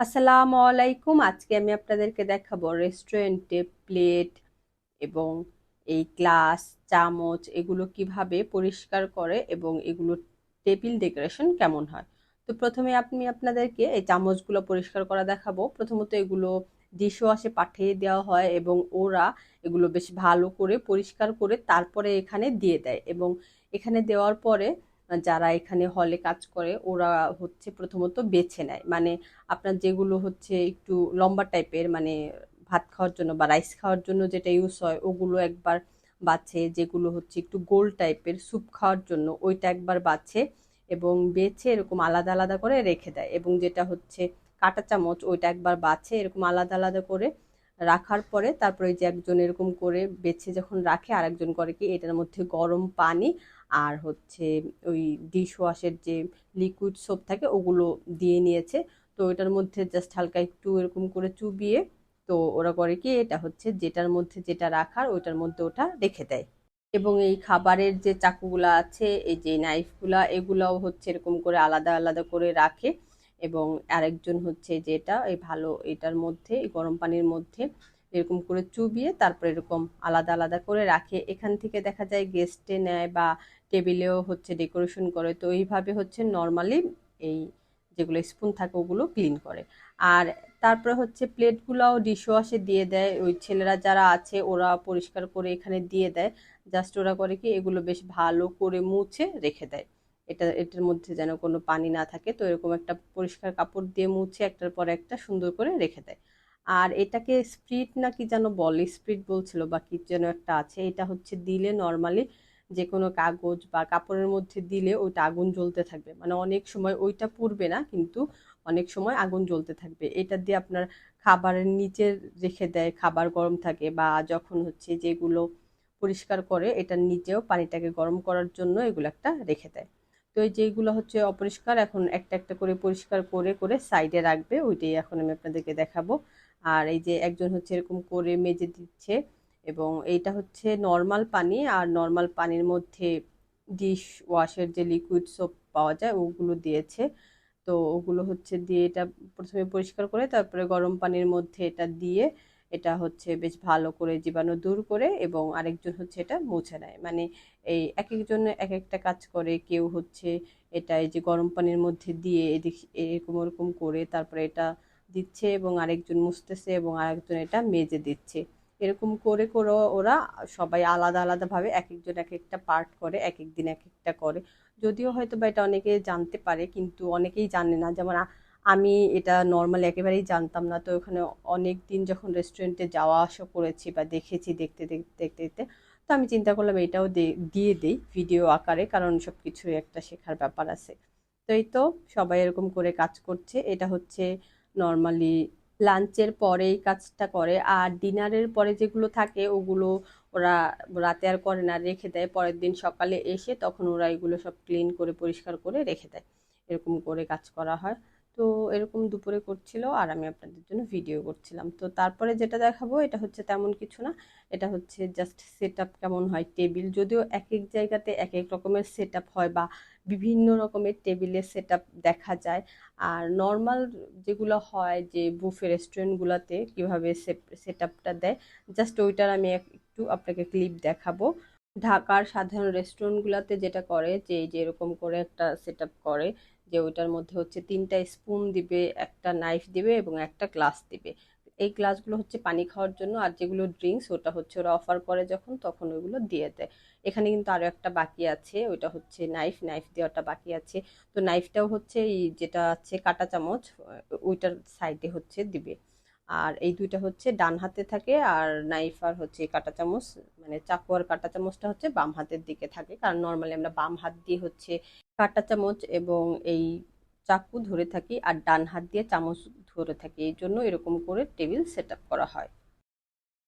আসসালামু আলাইকুম। আজকে আমি আপনাদেরকে দেখাবো রেস্টুরেন্টে প্লেট এবং এই গ্লাস চামচ এগুলো কীভাবে পরিষ্কার করে এবং এগুলো টেবিল ডেকোরেশন কেমন হয়। তো প্রথমে আমি আপনাদেরকে এই চামচগুলো পরিষ্কার করা দেখাবো। প্রথমত এগুলো ডিশ ওয়াশে পাঠিয়ে দেওয়া হয় এবং ওরা এগুলো বেশ ভালো করে পরিষ্কার করে তারপরে এখানে দিয়ে দেয় এবং এখানে দেওয়ার পরে যারা এখানে হলে কাজ করে, ওরা হচ্ছে প্রথমত বেছে নেয়। মানে আপনার যেগুলো হচ্ছে একটু লম্বা টাইপের মানে ভাত খাওয়ার জন্য বা রাইস খাওয়ার জন্য যেটা ইউজ হয়, ওগুলো একবার বাছে। যেগুলো হচ্ছে একটু গোল টাইপের স্যুপ খাওয়ার জন্য, ওইটা একবার বাছে এবং বেছে এরকম আলাদা আলাদা করে রেখে দেয়। এবং যেটা হচ্ছে কাঁটা চামচ, ওইটা একবার বাছে এরকম আলাদা আলাদা করে রাখার পরে তারপরে যে একজন এরকম করে বেছে যখন রাখে আর একজন করে কি এটার মধ্যে গরম পানি আর হচ্ছে ওই ডিশ ওয়াশের যে লিকুইড সোপ থাকে ওগুলো দিয়ে নিয়েছে। তো এটার মধ্যে জাস্ট হালকা একটু এরকম করে চুবিয়ে তো ওরা করে কি এটা হচ্ছে যেটার মধ্যে যেটা রাখার ওইটার মধ্যে ওটা রেখে দেয়। এবং এই খাবারের যে চাকুগুলা আছে, এই যে নাইফগুলা এগুলাও হচ্ছে এরকম করে আলাদা আলাদা করে রাখে। এবং আরেকজন হচ্ছে যেটা, এই ভালো এটার মধ্যে, এই গরম পানির মধ্যে এরকম করে চুবিয়ে তারপর এরকম আলাদা আলাদা করে রাখে। এখান থেকে দেখা যায় গেস্টে নেয় বা টেবিলেও হচ্ছে ডেকোরেশন করে। তো এইভাবে হচ্ছে নর্মালি এই যেগুলো স্পুন থাকে ওগুলো ক্লিন করে। আর তারপরে হচ্ছে প্লেটগুলোও ডিশওয়াশে দিয়ে দেয়। ওই ছেলেরা যারা আছে, ওরা পরিষ্কার করে এখানে দিয়ে দেয়। জাস্ট ওরা করে কি, এগুলো বেশ ভালো করে মুছে রেখে দেয়। এটা, এটার মধ্যে যেন কোনো পানি না থাকে, তো এরকম একটা পরিষ্কার কাপড় দিয়ে মুছে একটার পর একটা সুন্দর করে রেখে দেয়। আর এটাকে স্প্রিট না কি যেন বলে, স্প্রিট বলছিল বা কি যেন একটা আছে, এটা হচ্ছে দিলে নর্মালি যে কোনো কাগজ বা কাপড়ের মধ্যে দিলে ওইটা আগুন জ্বলতে থাকবে। মানে অনেক সময় ওইটা পুড়বে না, কিন্তু অনেক সময় আগুন জ্বলতে থাকবে। এটা দিয়ে আপনার খাবারের নিচে রেখে দেয়, খাবার গরম থাকে বা যখন হচ্ছে যেগুলো পরিষ্কার করে, এটার নিচেও পানিটাকে গরম করার জন্য এগুলো একটা রেখে দেয়। তো এই যেগুলো হচ্ছে অপরিষ্কার, এখন একটা একটা করে পরিষ্কার করে করে সাইডে রাখবে, ওইটাই এখন আমি আপনাদেরকে দেখাবো। আর এই যে একজন হচ্ছে এরকম করে মেজে দিচ্ছে এবং এইটা হচ্ছে নর্মাল পানি, আর নর্মাল পানির মধ্যে ডিশ ওয়াশের যে লিকুইড সোপ পাওয়া যায়, ওগুলো দিয়েছে। তো ওগুলো হচ্ছে দিয়ে এটা প্রথমে পরিষ্কার করে, তারপরে গরম পানির মধ্যে এটা দিয়ে এটা হচ্ছে বেশ ভালো করে জীবাণু দূর করে এবং আরেকজন হচ্ছে এটা মুছে নেয়। মানে এই এক একজন এক একটা কাজ করে, কেউ হচ্ছে এটা এই যে গরম পানির মধ্যে দিয়ে এদিক এরকম ওরকম করে তারপরে এটা দিচ্ছে এবং আরেকজন মুছতেছে এবং আরেকজন এটা মেজে দিচ্ছে। এরকম করে করে ওরা সবাই আলাদা, আলাদাভাবে এক একজন এক একটা পার্ট করে এক এক দিন এক একটা করে। যদিও হয়তো বা এটা অনেকে জানতে পারে, কিন্তু অনেকেই জানে না যেমন আমি এটা নর্মালি একেবারেই জানতাম না। তো ওখানে অনেক দিন যখন রেস্টুরেন্টে যাওয়া আসা করেছি বা দেখেছি দেখতে দেখতে দেখতে, তো আমি চিন্তা করলাম এটাও দিয়ে দিই ভিডিও আকারে কারণ সব কিছুই একটা শেখার ব্যাপার আছে। তো এই তো সবাই এরকম করে কাজ করছে। এটা হচ্ছে নর্মালি লাঞ্চের পরে এই কাজটা করে। আর ডিনারের পরে যেগুলো থাকে ওগুলো ওরা রাতে আর করে না, রেখে দেয়। পরের দিন সকালে এসে তখন ওরা এগুলো সব ক্লিন করে, পরিষ্কার করে রেখে দেয়। এরকম করে কাজ করা হয়। তো এরকম দুপুরে করছিল আর আমি আপনাদের জন্য ভিডিও করছিলাম। তো তারপরে যেটা দেখাবো, এটা হচ্ছে তেমন কিছু না। এটা হচ্ছে জাস্ট সেট আপ কেমন হয় টেবিল যদিও এক এক জায়গাতে এক এক রকমের সেট আপ হয় বা বিভিন্ন রকমের টেবিলের সেট আপ দেখা যায়। আর নর্মাল যেগুলো হয় যে বুফে রেস্টুরেন্টগুলোতে কীভাবে সেট আপটা দেয় জাস্ট ওইটার আমি একটু আপনাকে ক্লিপ দেখাবো। ঢাকার সাধারণ রেস্টুরেন্টগুলোতে যেটা করে যে যেরকম করে একটা সেট করে যে ওইটার মধ্যে হচ্ছে তিনটা স্পুন দিবে, একটা নাইফ দিবে এবং একটা গ্লাস দিবে। এই গ্লাসগুলো হচ্ছে পানি খাওয়ার জন্য আর যেগুলো ড্রিঙ্কস ওটা হচ্ছে ওরা অফার করে যখন, তখন ওইগুলো দিয়ে দেয়। এখানে কিন্তু আরও একটা বাকি আছে, ওইটা হচ্ছে নাইফ নাইফ দেওয়াটা বাকি আছে। তো নাইফটাও হচ্ছে এই যেটা আছে কাটা চামচ, ওইটার সাইডে হচ্ছে দিবে। আর এই দুইটা হচ্ছে ডান হাতে থাকে আর নাইফ আর হচ্ছে কাটা চামচ মানে চাকু আর কাটা চামচটা হচ্ছে বাম হাতের দিকে থাকে। কারণ নর্মালি আমরা বাম হাত দিয়ে হচ্ছে কাটা চামচ এবং এই চাকু ধরে থাকি আর ডান হাত দিয়ে চামচ ধরে থাকি। এই জন্য এরকম করে টেবিল সেট করা হয়।